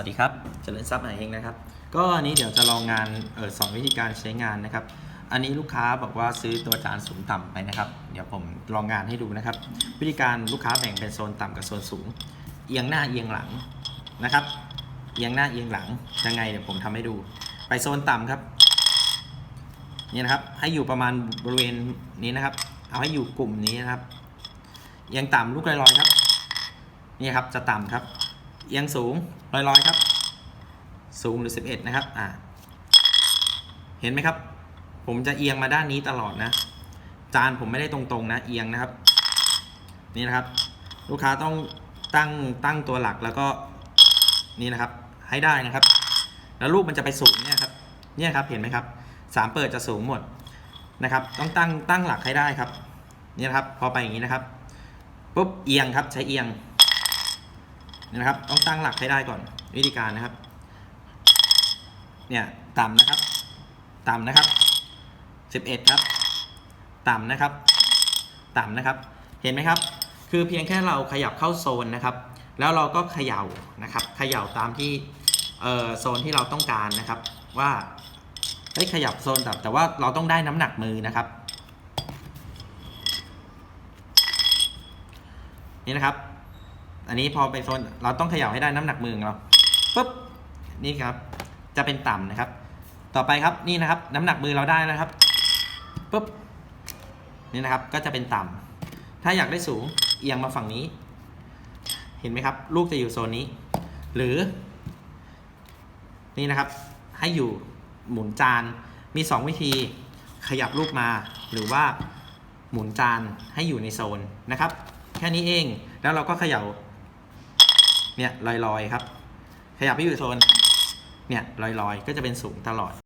สวัสดีครับเจริญทรัพย์หายเองนะครับ ก็อันนี้เดี๋ยวจะลองงานเออสอนวิธีการใช้งานนะครับ อันนี้ลูกค้าบอกว่าซื้อตัวจานสูงต่ำไปนะครับ เดี๋ยวผมลองงานให้ดูนะครับ วิธีการลูกค้าแบ่งเป็นโซนต่ำกับโซนสูง เอียงหน้าเอียงหลังนะครับ เอียงหน้าเอียงหลังยังไงเดี๋ยวผมทำให้ดู ไปโซนต่ำครับนี่นะครับ ให้อยู่ประมาณบริเวณนี้นะครับ เอาให้อยู่กลุ่มนี้นะครับเอียงต่ำลูกลอยๆครับ นี่ครับจะต่ำครับ เอียงสูงลอยๆครับ สูงหรือ 11 นะครับอ่าเห็นไหมครับ ผมจะเอียงมาด้านนี้ตลอดนะ จานผมไม่ได้ตรงๆนะ เอียงนะครับ นี่นะครับ ลูกค้าต้องตั้งตั้งตัวหลักแล้วก็นี่นะครับ ให้ได้นะครับ แล้วลูกมันจะไปสูงเนี่ยครับเนี่ยครับเห็นไหมครับสามเปิดจะสูงหมดนะครับ ต้องตั้งตั้งหลักให้ได้ครับนี่นะครับ พอไปอย่างนี้นะครับปุ๊บเอียงครับใช้เอียง นะครับ ต้องตั้งหลักให้ได้ก่อนวิธีการนะครับ เนี่ยต่ำนะครับ ต่ำนะครับ 11 ครับ ต่ำนะครับ ต่ำนะครับ เห็นไหมครับ คือเพียงแค่เราขยับเข้าโซนนะครับ แล้วเราก็เขย่านะครับ เขย่าตามที่เออโซนที่เราต้องการนะครับ ว่าเฮ้ยขยับโซนแต่แต่ว่าเราต้องได้น้ำหนักมือนะครับ นี่นะครับ อันนี้พอเป็นโซนเราต้องเขย่าให้ได้น้ำหนักมือเราปุ๊บนี่ครับ จะเป็นต่ำนะครับ ต่อไปครับนี่นะครับ น้ำหนักมือเราได้แล้วครับปุ๊บนี่นะครับก็จะเป็นต่ำถ้าอยากได้สูงเอียงมาฝั่งนี้ เห็นไหมครับ ลูกจะอยู่โซนนี้ หรือ นี่นะครับ ให้อยู่หมุนจานมี 2 วิธีขยับลูกมา หรือว่าหมุนจานให้อยู่ในโซนนะครับ แค่นี้เองแล้วเราก็เขย่า เนี่ยลอยๆครับ ขยับไปอยู่โซนเนี่ยลอยๆ ก็จะเป็นสูงตลอด